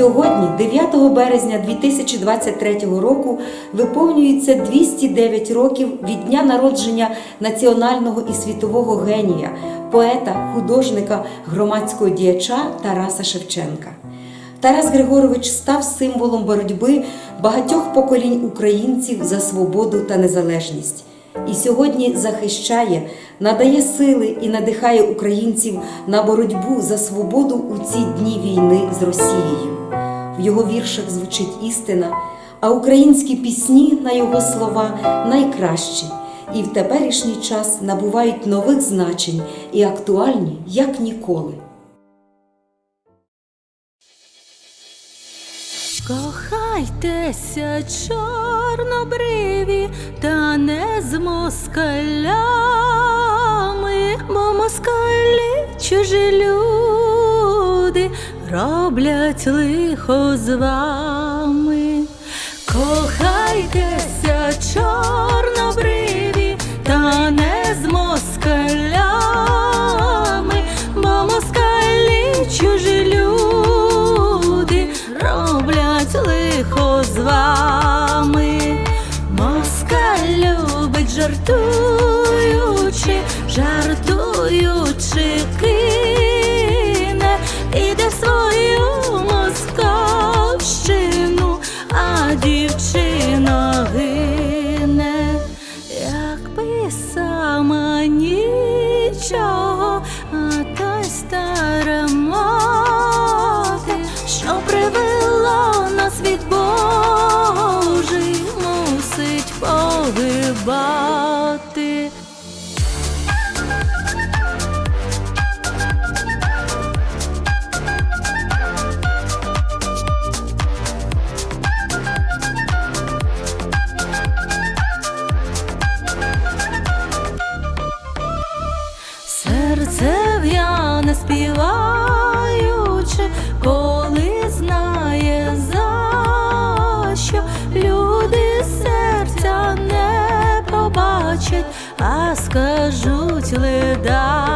Сьогодні, 9 березня 2023 року, виповнюється 209 років від дня народження національного і світового генія, поета, художника, громадського діяча Тараса Шевченка. Тарас Григорович став символом боротьби багатьох поколінь українців за свободу та незалежність. І сьогодні захищає, надає сили і надихає українців на боротьбу за свободу у ці дні війни з Росією. В його віршах звучить істина, а українські пісні на його слова найкращі і в теперішній час набувають нових значень і актуальні як ніколи. Кохайтеся, чорнобриві, та не з москалями, бо москалі чужі люди роблять лихо з вами. Кохайтеся, чорнобриві, та не з москалями, бо москалі чужі люди роблять лихо з вами. Москаль любить жартуючи, та співаючи, коли знає за що люди серця не побачать, а скажуть леда